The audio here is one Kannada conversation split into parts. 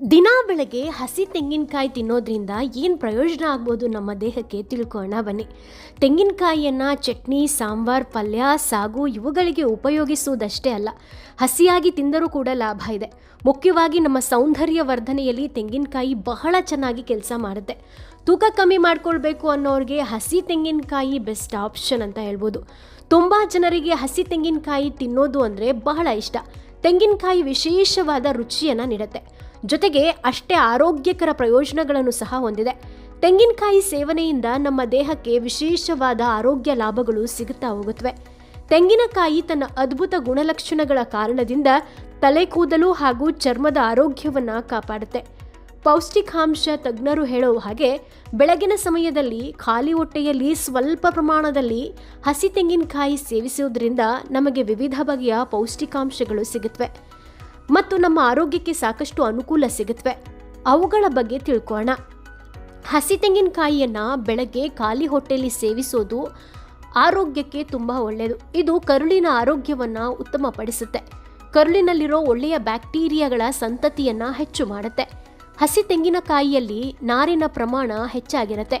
ದಿನಾ ಬೆಳಗ್ಗೆ ಹಸಿ ತೆಂಗಿನಕಾಯಿ ತಿನ್ನೋದ್ರಿಂದ ಏನು ಪ್ರಯೋಜನ ಆಗ್ಬೋದು ನಮ್ಮ ದೇಹಕ್ಕೆ ತಿಳ್ಕೊಳ್ಳೋಣ ಬನ್ನಿ. ತೆಂಗಿನಕಾಯಿಯನ್ನು, ಚಟ್ನಿ, ಸಾಂಬಾರ್, ಪಲ್ಯ, ಸಾಗು ಇವುಗಳಿಗೆ ಉಪಯೋಗಿಸುವುದಷ್ಟೇ ಅಲ್ಲ, ಹಸಿಯಾಗಿ ತಿಂದರೂ ಕೂಡ ಲಾಭ ಇದೆ. ಮುಖ್ಯವಾಗಿ ನಮ್ಮ ಸೌಂದರ್ಯ ವರ್ಧನೆಯಲ್ಲಿ ತೆಂಗಿನಕಾಯಿ ಬಹಳ ಚೆನ್ನಾಗಿ ಕೆಲಸ ಮಾಡುತ್ತೆ. ತೂಕ ಕಮ್ಮಿ ಮಾಡ್ಕೊಳ್ಬೇಕು ಅನ್ನೋರಿಗೆ ಹಸಿ ತೆಂಗಿನಕಾಯಿ ಬೆಸ್ಟ್ ಆಪ್ಷನ್ ಅಂತ ಹೇಳ್ಬೋದು. ತುಂಬ ಜನರಿಗೆ ಹಸಿ ತೆಂಗಿನಕಾಯಿ ತಿನ್ನೋದು ಅಂದರೆ ಬಹಳ ಇಷ್ಟ. ತೆಂಗಿನಕಾಯಿ ವಿಶೇಷವಾದ ರುಚಿಯನ್ನು ನೀಡುತ್ತೆ. ಜೊತೆಗೆ ಅಷ್ಟೇ ಆರೋಗ್ಯಕರ ಪ್ರಯೋಜನಗಳನ್ನು ಸಹ ಹೊಂದಿದೆ. ತೆಂಗಿನಕಾಯಿ ಸೇವನೆಯಿಂದ ನಮ್ಮ ದೇಹಕ್ಕೆ ವಿಶೇಷವಾದ ಆರೋಗ್ಯ ಲಾಭಗಳು ಸಿಗುತ್ತಾ ಹೋಗುತ್ತವೆ. ತೆಂಗಿನಕಾಯಿ ತನ್ನ ಅದ್ಭುತ ಗುಣಲಕ್ಷಣಗಳ ಕಾರಣದಿಂದ ತಲೆ ಕೂದಲು ಹಾಗೂ ಚರ್ಮದ ಆರೋಗ್ಯವನ್ನು ಕಾಪಾಡುತ್ತೆ. ಪೌಷ್ಟಿಕಾಂಶ ತಜ್ಞರು ಹೇಳುವ ಹಾಗೆ ಬೆಳಗಿನ ಸಮಯದಲ್ಲಿ ಖಾಲಿ ಹೊಟ್ಟೆಯಲ್ಲಿ ಸ್ವಲ್ಪ ಪ್ರಮಾಣದಲ್ಲಿ ಹಸಿ ತೆಂಗಿನಕಾಯಿ ಸೇವಿಸುವುದರಿಂದ ನಮಗೆ ವಿವಿಧ ಬಗೆಯ ಪೌಷ್ಟಿಕಾಂಶಗಳು ಸಿಗುತ್ತವೆ. ಮತ್ತು ನಮ್ಮ ಆರೋಗ್ಯಕ್ಕೆ ಸಾಕಷ್ಟು ಅನುಕೂಲ ಸಿಗುತ್ತವೆ ಅವುಗಳ ಬಗ್ಗೆ ತಿಳ್ಕೊಳ್ಳೋಣ ಹಸಿ ತೆಂಗಿನಕಾಯಿಯನ್ನು ಬೆಳಗ್ಗೆ ಖಾಲಿ ಹೊಟ್ಟೆಯಲ್ಲಿ ಸೇವಿಸೋದು ಆರೋಗ್ಯಕ್ಕೆ ತುಂಬ ಒಳ್ಳೆಯದು ಇದು ಕರುಳಿನ ಆರೋಗ್ಯವನ್ನು ಉತ್ತಮಪಡಿಸುತ್ತೆ. ಕರುಳಿನಲ್ಲಿರೋ ಒಳ್ಳೆಯ ಬ್ಯಾಕ್ಟೀರಿಯಾಗಳ ಸಂತತಿಯನ್ನು ಹೆಚ್ಚು ಮಾಡುತ್ತೆ. ಹಸಿ ತೆಂಗಿನಕಾಯಿಯಲ್ಲಿ ನಾರಿನ ಪ್ರಮಾಣ ಹೆಚ್ಚಾಗಿರುತ್ತೆ.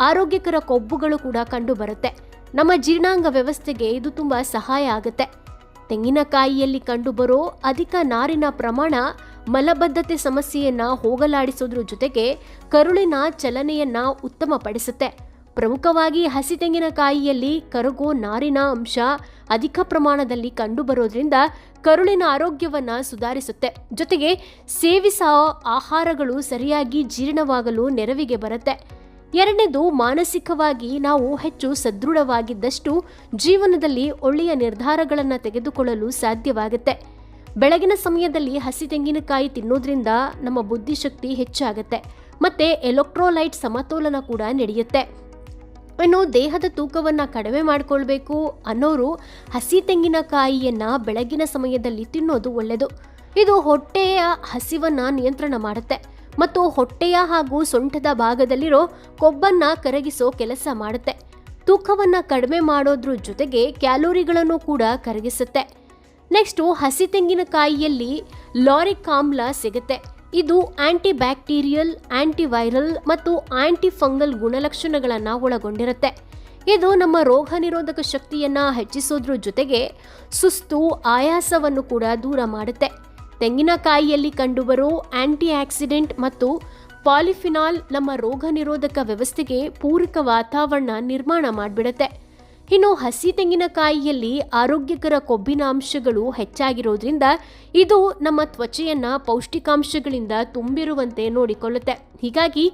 ಆರೋಗ್ಯಕರ ಕೊಬ್ಬುಗಳು ಕೂಡ ಕಂಡುಬರುತ್ತೆ. ನಮ್ಮ ಜೀರ್ಣಾಂಗ ವ್ಯವಸ್ಥೆಗೆ ಇದು ತುಂಬ ಸಹಾಯ ಆಗುತ್ತೆ. ತೆಂಗಿನಕಾಯಿಯಲ್ಲಿ ಕಂಡುಬರೋ ಅಧಿಕ ನಾರಿನ ಪ್ರಮಾಣ, ಮಲಬದ್ಧತೆ ಸಮಸ್ಯೆಯನ್ನ ಹೋಗಲಾಡಿಸೋದ್ರ ಜೊತೆಗೆ ಕರುಳಿನ ಚಲನೆಯನ್ನ ಉತ್ತಮಪಡಿಸುತ್ತೆ. ಪ್ರಮುಖವಾಗಿ ಹಸಿ ತೆಂಗಿನಕಾಯಿಯಲ್ಲಿ ಕರಗೋ ನಾರಿನ ಅಂಶ ಅಧಿಕ ಪ್ರಮಾಣದಲ್ಲಿ ಕಂಡುಬರೋದ್ರಿಂದ ಕರುಳಿನ ಆರೋಗ್ಯವನ್ನು ಸುಧಾರಿಸುತ್ತೆ. ಜೊತೆಗೆ ಸೇವಿಸೋ ಆಹಾರಗಳು ಸರಿಯಾಗಿ ಜೀರ್ಣವಾಗಲು ನೆರವಿಗೆ ಬರುತ್ತೆ. ಎರಡನೇದು, ಮಾನಸಿಕವಾಗಿ ನಾವು ಹೆಚ್ಚು ಸದೃಢವಾಗಿದ್ದಷ್ಟು ಜೀವನದಲ್ಲಿ ಒಳ್ಳೆಯ ನಿರ್ಧಾರಗಳನ್ನು ತೆಗೆದುಕೊಳ್ಳಲು ಸಾಧ್ಯವಾಗುತ್ತೆ. ಬೆಳಗಿನ ಸಮಯದಲ್ಲಿ ಹಸಿ ತೆಂಗಿನಕಾಯಿ ತಿನ್ನೋದ್ರಿಂದ ನಮ್ಮ ಬುದ್ಧಿಶಕ್ತಿ ಹೆಚ್ಚಾಗುತ್ತೆ. ಮತ್ತೆ ಎಲೆಕ್ಟ್ರೋಲೈಟ್ ಸಮತೋಲನ ಕೂಡ ನಡೆಯುತ್ತೆ. ಇನ್ನು ದೇಹದ ತೂಕವನ್ನು ಕಡಿಮೆ ಮಾಡಿಕೊಳ್ಬೇಕು ಅನ್ನೋರು ಹಸಿ ತೆಂಗಿನಕಾಯಿಯನ್ನು ಬೆಳಗಿನ ಸಮಯದಲ್ಲಿ ತಿನ್ನೋದು ಒಳ್ಳೆಯದು ಇದು ಹೊಟ್ಟೆಯ ಹಸಿವನ್ನು ನಿಯಂತ್ರಣ ಮಾಡುತ್ತೆ. ಮತ್ತು ಹೊಟ್ಟೆಯ ಹಾಗೂ ಸೊಂಟದ ಭಾಗದಲ್ಲಿರೋ ಕೊಬ್ಬನ್ನ ಕರಗಿಸೋ ಕೆಲಸ ಮಾಡುತ್ತೆ. ತೂಕವನ್ನ ಕಡಿಮೆ ಮಾಡೋದ್ರ ಜೊತೆಗೆ ಕ್ಯಾಲೋರಿಗಳನ್ನು ಕೂಡ ಕರಗಿಸುತ್ತೆ. ನೆಕ್ಸ್ಟು ಹಸಿ ತೆಂಗಿನಕಾಯಿಯಲ್ಲಿ ಲಾರಿಕ್ ಆಮ್ಲ ಸಿಗುತ್ತೆ. ಇದು ಆಂಟಿ ಬ್ಯಾಕ್ಟೀರಿಯಲ್ ಆಂಟಿವೈರಲ್ ಮತ್ತು ಆಂಟಿ ಫಂಗಲ್ ಗುಣಲಕ್ಷಣಗಳನ್ನು ಒಳಗೊಂಡಿರುತ್ತೆ. ಇದು ನಮ್ಮ ರೋಗ ನಿರೋಧಕ ಶಕ್ತಿಯನ್ನು ಹೆಚ್ಚಿಸೋದ್ರ ಜೊತೆಗೆ ಸುಸ್ತು, ಆಯಾಸವನ್ನು ಕೂಡ ದೂರ ಮಾಡುತ್ತೆ. ತೆಂಗಿನಕಾಯಿಯಲ್ಲಿ ಕಂಡುಬರೋ ಆಂಟಿ ಆಕ್ಸಿಡೆಂಟ್ ಮತ್ತು ಪಾಲಿಫಿನಾಲ್ ನಮ್ಮ ರೋಗ ನಿರೋಧಕ ವ್ಯವಸ್ಥೆಗೆ ಪೂರಕ ವಾತಾವರಣ ನಿರ್ಮಾಣ ಮಾಡಿಬಿಡುತ್ತೆ. ಇನ್ನು ಹಸಿ ತೆಂಗಿನಕಾಯಿಯಲ್ಲಿ ಆರೋಗ್ಯಕರ ಕೊಬ್ಬಿನ ಅಂಶಗಳು ಹೆಚ್ಚಾಗಿರೋದ್ರಿಂದ ಇದು ನಮ್ಮ ತ್ವಚೆಯನ್ನ ಪೌಷ್ಟಿಕಾಂಶಗಳಿಂದ ತುಂಬಿರುವಂತೆ ನೋಡಿಕೊಳ್ಳುತ್ತೆ. ಹೀಗಾಗಿ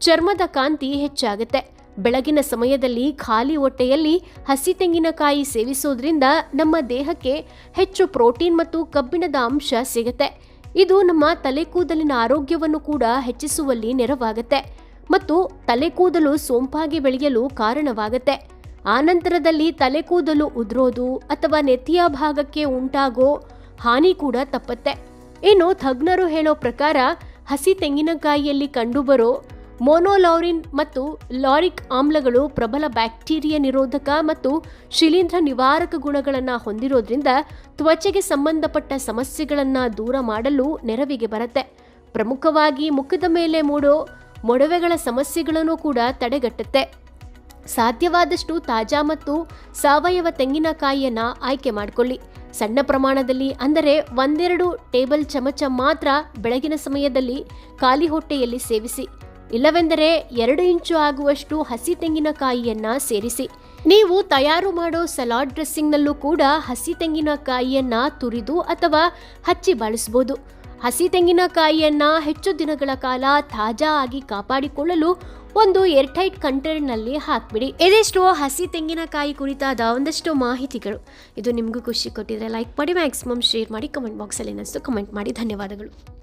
ಚರ್ಮದ ಕಾಂತಿ ಹೆಚ್ಚಾಗುತ್ತೆ. ಬೆಳಗಿನ ಸಮಯದಲ್ಲಿ ಖಾಲಿ ಹೊಟ್ಟೆಯಲ್ಲಿ ಹಸಿ ತೆಂಗಿನಕಾಯಿ ಸೇವಿಸೋದ್ರಿಂದ ನಮ್ಮ ದೇಹಕ್ಕೆ ಹೆಚ್ಚು ಪ್ರೋಟೀನ್ ಮತ್ತು ಕಬ್ಬಿಣದ ಅಂಶ ಸಿಗುತ್ತೆ. ಇದು ನಮ್ಮ ತಲೆ ಕೂದಲಿನ ಆರೋಗ್ಯವನ್ನು ಕೂಡ ಹೆಚ್ಚಿಸುವಲ್ಲಿ ನೆರವಾಗುತ್ತೆ ಮತ್ತು ತಲೆ ಕೂದಲು ಸೋಂಪಾಗಿ ಬೆಳೆಯಲು ಕಾರಣವಾಗುತ್ತೆ. ಆನಂತರದಲ್ಲಿ ತಲೆ ಕೂದಲು ಉದುರೋದು ಅಥವಾ ನೆತ್ತಿಯ ಭಾಗಕ್ಕೆ ಉಂಟಾಗೋ ಹಾನಿ ಕೂಡ ತಪ್ಪತ್ತೆ. ಇನ್ನು ತಜ್ಞರು ಹೇಳೋ ಪ್ರಕಾರ ಹಸಿ ತೆಂಗಿನಕಾಯಿಯಲ್ಲಿ ಕಂಡುಬರೋ ಮೋನೋಲೌರಿನ್ ಮತ್ತು ಲಾರಿಕ್ ಆಮ್ಲಗಳು ಪ್ರಬಲ ಬ್ಯಾಕ್ಟೀರಿಯಾ ನಿರೋಧಕ ಮತ್ತು ಶಿಲೀಂಧ್ರ ನಿವಾರಕ ಗುಣಗಳನ್ನು ಹೊಂದಿರೋದ್ರಿಂದ ತ್ವಚೆಗೆ ಸಂಬಂಧಪಟ್ಟ ಸಮಸ್ಯೆಗಳನ್ನು ದೂರ ಮಾಡಲು ನೆರವಿಗೆ ಬರುತ್ತೆ. ಪ್ರಮುಖವಾಗಿ ಮುಖದ ಮೇಲೆ ಮೂಡೋ ಮೊಡವೆಗಳ ಸಮಸ್ಯೆಗಳನ್ನು ಕೂಡ ತಡೆಗಟ್ಟುತ್ತೆ. ಸಾಧ್ಯವಾದಷ್ಟು ತಾಜಾ ಮತ್ತು ಸಾವಯವ ತೆಂಗಿನಕಾಯಿಯನ್ನು ಆಯ್ಕೆ ಮಾಡಿಕೊಳ್ಳಿ. ಸಣ್ಣ ಪ್ರಮಾಣದಲ್ಲಿ ಅಂದರೆ ಒಂದೆರಡು ಟೇಬಲ್ ಚಮಚ ಮಾತ್ರ ಬೆಳಗಿನ ಸಮಯದಲ್ಲಿ ಖಾಲಿ ಹೊಟ್ಟೆಯಲ್ಲಿ ಸೇವಿಸಿ. ಇಲ್ಲವೆಂದರೆ ಎರಡು ಇಂಚು ಆಗುವಷ್ಟು ಹಸಿ ತೆಂಗಿನಕಾಯಿಯನ್ನ ಸೇರಿಸಿ. ನೀವು ತಯಾರು ಮಾಡೋ ಸಲಾಡ್ ಡ್ರೆಸ್ಸಿಂಗ್ನಲ್ಲೂ ಕೂಡ ಹಸಿ ತೆಂಗಿನಕಾಯಿಯನ್ನ ತುರಿದು ಅಥವಾ ಹಚ್ಚಿ ಬಳಸಬಹುದು ಹಸಿ ತೆಂಗಿನಕಾಯಿಯನ್ನ ಹೆಚ್ಚು ದಿನಗಳ ಕಾಲ ತಾಜಾ ಆಗಿ ಕಾಪಾಡಿಕೊಳ್ಳಲು ಒಂದು ಏರ್ಟೈಟ್ ಕಂಟೈನರ್ನಲ್ಲಿ ಹಾಕ್ಬಿಡಿ. ಇದಿಷ್ಟು ಹಸಿ ತೆಂಗಿನಕಾಯಿ ಕುರಿತಾದ ಒಂದಷ್ಟು ಮಾಹಿತಿಗಳು. ಇದು ನಿಮಗೂ ಖುಷಿ ಕೊಟ್ಟಿದ್ರೆ ಲೈಕ್ ಮಾಡಿ, ಮ್ಯಾಕ್ಸಿಮಮ್ ಶೇರ್ ಮಾಡಿ, ಕಮೆಂಟ್ ಬಾಕ್ಸಲ್ಲಿ ಏನಿಸ್ತು ಕಮೆಂಟ್ ಮಾಡಿ. ಧನ್ಯವಾದಗಳು.